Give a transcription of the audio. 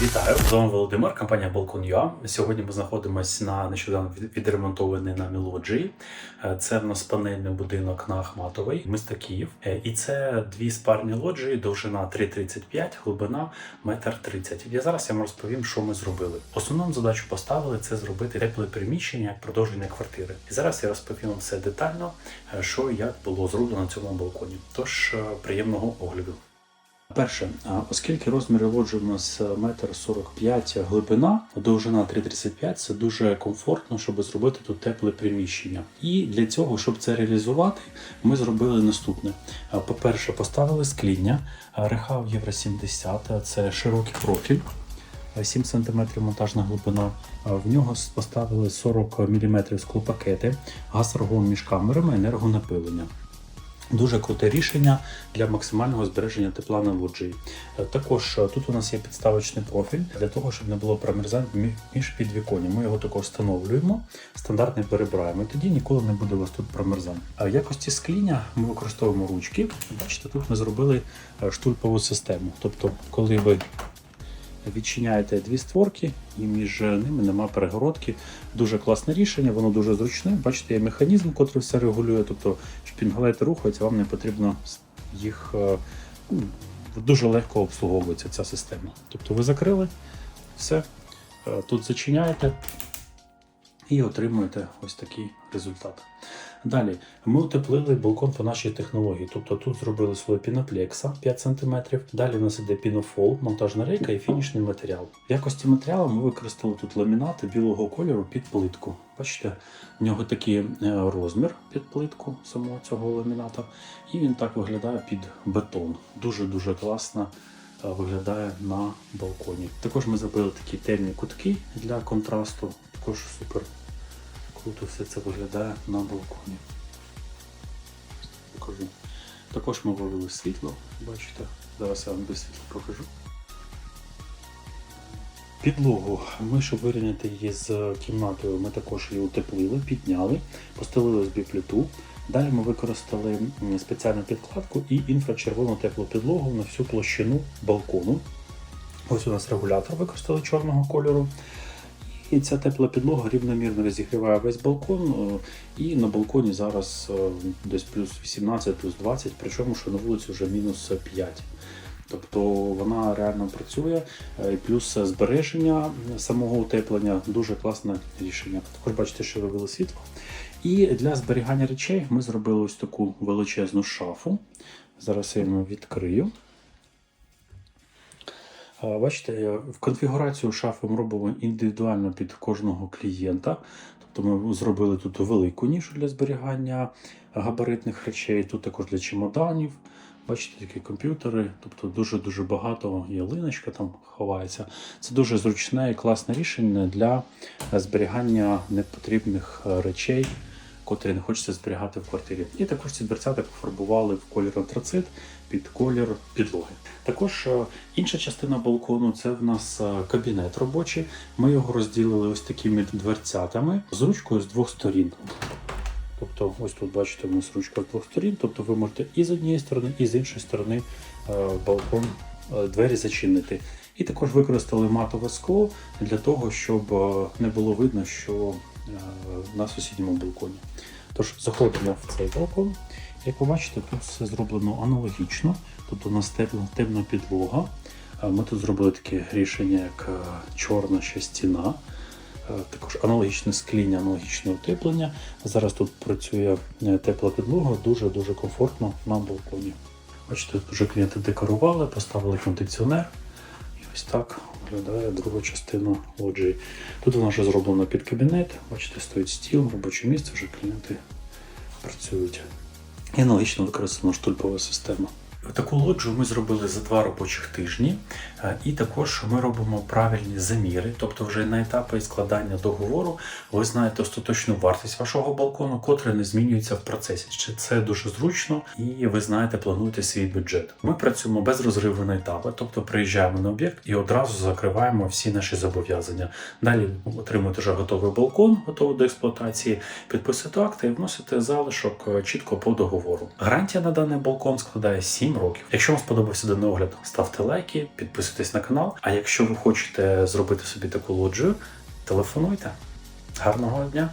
вами Володимир, компанія Balkon.ua. Сьогодні ми знаходимося на нещодавно від- відремонтований нами лоджії. Е, Це в нас панельний будинок на Ахматовій, місто Київ. Е, І це дві спарні лоджії, довжина 3,35, глибина 1,30 м. Я зараз я вам розповім, що ми зробили. Основну задачу поставили це зробити тепле приміщення як продовження квартири. І зараз я розповім все детально, е, що і як було зроблено на цьому балконі. Тож приємного огляду. Перше, оскільки розміри лоджії у нас е, метр 45 глибина, довжина 3,35, це дуже комфортно, щоб зробити тут тепле приміщення. І для цього, щоб це реалізувати, ми зробили наступне: по-перше, поставили скління, рехав Євро 70, це широкий профіль. а, 7 см монтажна глибина. В нього поставили 40 мм склопакети, газ-аргон між камерами, енергонапилення. Дуже круте рішення для максимального збереження тепла на лоджії. Е, Також е, тут у нас є підставочний профіль для того, щоб не було промерзань між підвіконням. Ми його також встановлюємо, стандартний перебираємо. І тоді ніколи не буде у вас тут промерзань. В якості скління ми використовуємо ручки. Бачите, тут ми зробили е, штульпову систему. Тобто, коли ви відчиняєте дві створки, і між ними нема перегородки. Дуже класне рішення, воно дуже зручне. Бачите, є механізм, який все регулює. Тобто шпінгалети рухаються, вам не потрібно їх е, ну, дуже легко обслуговується ця система. Тобто ви закрили все, е, тут зачиняєте і отримуєте ось такий результат. Далі ми утеплили балкон по нашій технології. Тобто тут зробили слой піноплекса 5 см. Далі у нас іде пінофол, монтажна рейка і фінішний матеріал. В якості матеріалу ми використали тут ламінати білого кольору під плитку. Бачите, в нього такий е, розмір під плитку самого цього ламіната, і він так виглядає під бетон. Дуже-дуже класно е, виглядає на балконі. Також ми зробили такі темні кутки для контрасту. Також супер круто все це виглядає на балконі. Покажу. Також ми вивели світло, бачите. Зараз я вам без світла покажу. Підлогу. Ми, щоб вирівняти її з кімнатою, ми також її утеплили, підняли, постелили з біпліту. Далі ми використали спеціальну підкладку і інфрачервону теплу підлогу на всю площину балкону. Ось у нас регулятор використали чорного кольору. І ця тепла підлога рівномірно розігріває весь балкон. е, І на балконі зараз е, десь плюс 18, плюс 20, причому що на вулиці вже мінус 5. Тобто вона реально працює, е, плюс збереження самого утеплення дуже класне рішення. Також бачите, що вивели світло. І для зберігання речей ми зробили ось таку величезну шафу. Зараз я її відкрию. Бачите, в конфігурацію шафи ми робимо індивідуально під кожного клієнта. Тобто ми зробили тут велику нішу для зберігання габаритних речей, тут також для чемоданів. Бачите, такі комп'ютери, тобто дуже-дуже багато ялиночка там ховається. Це дуже зручне і класне рішення для зберігання непотрібних е, речей, котрі не хочеться зберігати в квартирі. І також ці дверцята пофарбували в колір антрацит під колір підлоги. Також е, інша частина балкону це в нас е, кабінет робочий. Ми його розділили ось такими дверцятами з ручкою з двох сторін. Тобто, ось тут бачите, у нас ручка з двох сторін. Тобто ви можете і з однієї сторони, і з іншої сторони е, балкон двері зачинити. І також використали матове скло для того, щоб не було видно, що на сусідньому балконі. Тож заходимо в цей балкон. Як ви бачите, тут все зроблено аналогічно. Тут у нас темна, темна підлога. Ми тут зробили таке рішення, як е, чорна ще стіна. Е, Також аналогічне скління, аналогічне утеплення. Зараз тут працює е, тепла підлога, дуже-дуже комфортно на балконі. Бачите, тут вже клієнти декорували, поставили кондиціонер. І ось так виглядає друга частина лоджії. Тут вона вже зроблена під кабінет. Бачите, стоїть стіл, робоче місце, вже клієнти працюють. І аналогічно використана штульпова система. Таку лоджію ми зробили за два робочих тижні, Е, і також ми робимо правильні заміри, тобто вже на етапі складання договору ви знаєте остаточну вартість вашого балкону, котра не змінюється в процесі. Це дуже зручно, і ви знаєте, плануєте свій бюджет. Ми працюємо без розриву на етапи, тобто приїжджаємо на об'єкт і одразу закриваємо всі наші зобов'язання. Далі отримуєте вже готовий балкон, готовий до експлуатації, підписуєте акти і вносите залишок е, чітко по договору. Гарантія на даний балкон складає 7 7 років. Якщо вам сподобався даний огляд, ставте лайки, підписуйтесь на канал. А якщо ви хочете зробити собі таку лоджію, телефонуйте. Гарного дня!